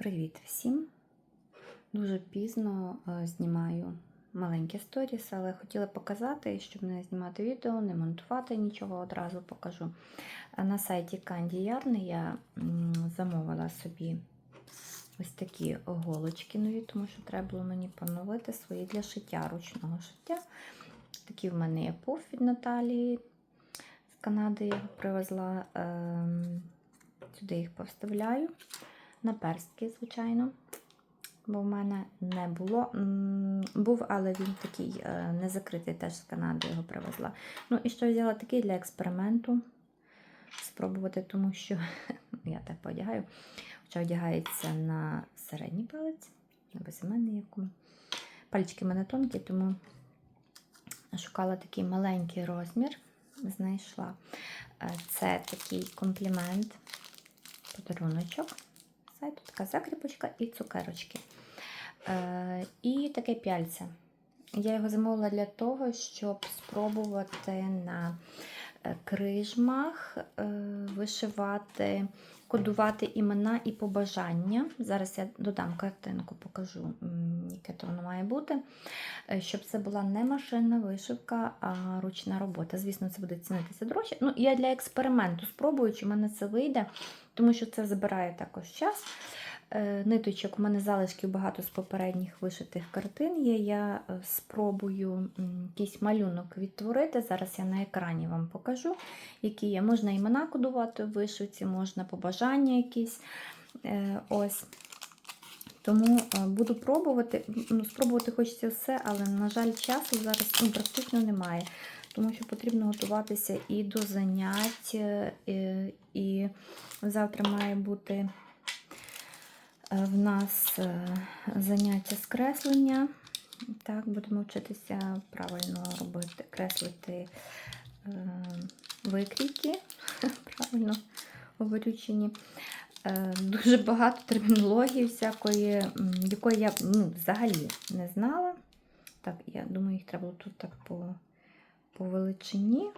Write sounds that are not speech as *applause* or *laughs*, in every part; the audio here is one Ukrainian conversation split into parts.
Привіт всім! Дуже пізно е, знімаю маленькі сторіс, але хотіла показати, щоб не знімати відео, не монтувати нічого, одразу покажу. Е, На сайті Candy Yarn я замовила собі ось такі голочки нові, тому що треба було мені поновити свої для шиття, ручного шиття. Такі в мене є пуф від Наталії з Канади я його привезла. Ем, Сюди їх повставляю на перстки, звичайно. Бо в мене не було. Був, але він такий е, не закритий, теж з Канади його привезла. Ну, і що взяла такий для експерименту. Спробувати, тому що *laughs* я так подягаю. Хоча одягається на середній палець, на безіменний якому. Пальчики в мене тонкі, тому шукала такий маленький розмір. Знайшла. Е, Це такий комплімент, подаруночок. Сайту така закріпочка і цукерочки. Е, і таке пяльце. Я його замовила для того, щоб спробувати на крижмах е, вишивати, кодувати імена і побажання. Зараз я додам картинку, покажу, яке то воно має бути. Е, Щоб це була не машинна вишивка, а ручна робота. Звісно, це буде цінитися дорожче. Ну, я для експерименту спробую, чи в мене це вийде, тому що це забирає також час. Е, Ниточок, у мене залишків багато з попередніх вишитих картин є. Я е, спробую якийсь малюнок відтворити. Зараз я на екрані вам покажу, які є. Можна імена кодувати в вишивці, можна побажання якісь. Е, Ось. Тому буду пробувати. Ну, Спробувати хочеться все, але, на жаль, часу зараз ну, практично немає. Тому що потрібно готуватися і до занять, і, і завтра має бути в нас е, заняття з креслення. Так, будемо вчитися правильно робити, креслити е, викрійки, *laughs* правильно говорючині. Е, Дуже багато термінології всякої, якої я ну, взагалі не знала. Так, я думаю, їх треба тут так по, по величині.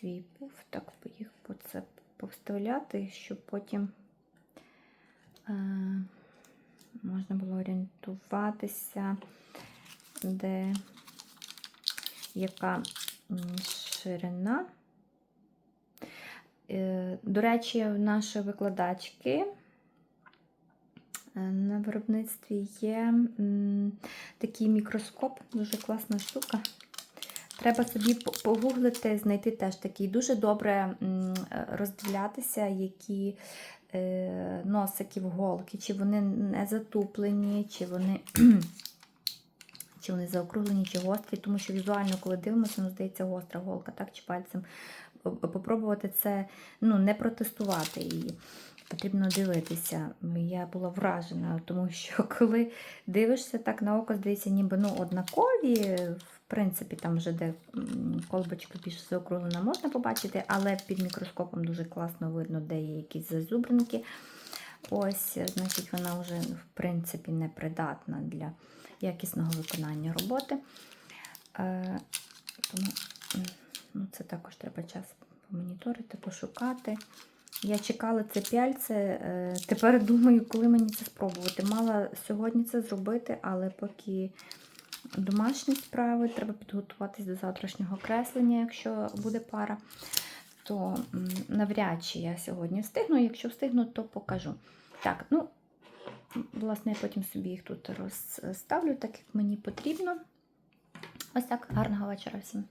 Свій пуф, так їх по це повставляти, щоб потім можна було орієнтуватися, де яка ширина. Е, До речі, в наші викладачки е, на виробництві є такий мікроскоп, дуже класна штука. Треба собі погуглити, знайти теж такий. Дуже добре е, роздивлятися, які е, носики в голки, чи вони не затуплені, чи вони. *clears throat* Чи вони заокруглені, чи гострі, тому що візуально, коли дивимося, ну, здається, гостра голка, так, чи пальцем попробувати це, ну, не протестувати її. Потрібно дивитися. Я була вражена, тому що *laughs* коли дивишся так на око, здається, ніби ну, однакові. Принципі, там вже де колбочка більш заокруглена, можна побачити, але під мікроскопом дуже класно видно, де є якісь зазубринки. Ось, значить, вона вже, в принципі, непридатна для якісного виконання роботи. Е, тому ну, це також треба час помоніторити, пошукати. Я чекала це пяльце. е, Тепер думаю, коли мені це спробувати. Мала сьогодні це зробити, але поки домашні справи, треба підготуватись до завтрашнього креслення, якщо буде пара, то навряд чи я сьогодні встигну. Якщо встигну, то покажу. Так, ну, власне, я потім собі їх тут розставлю, так як мені потрібно. Ось так, гарного вечора всім.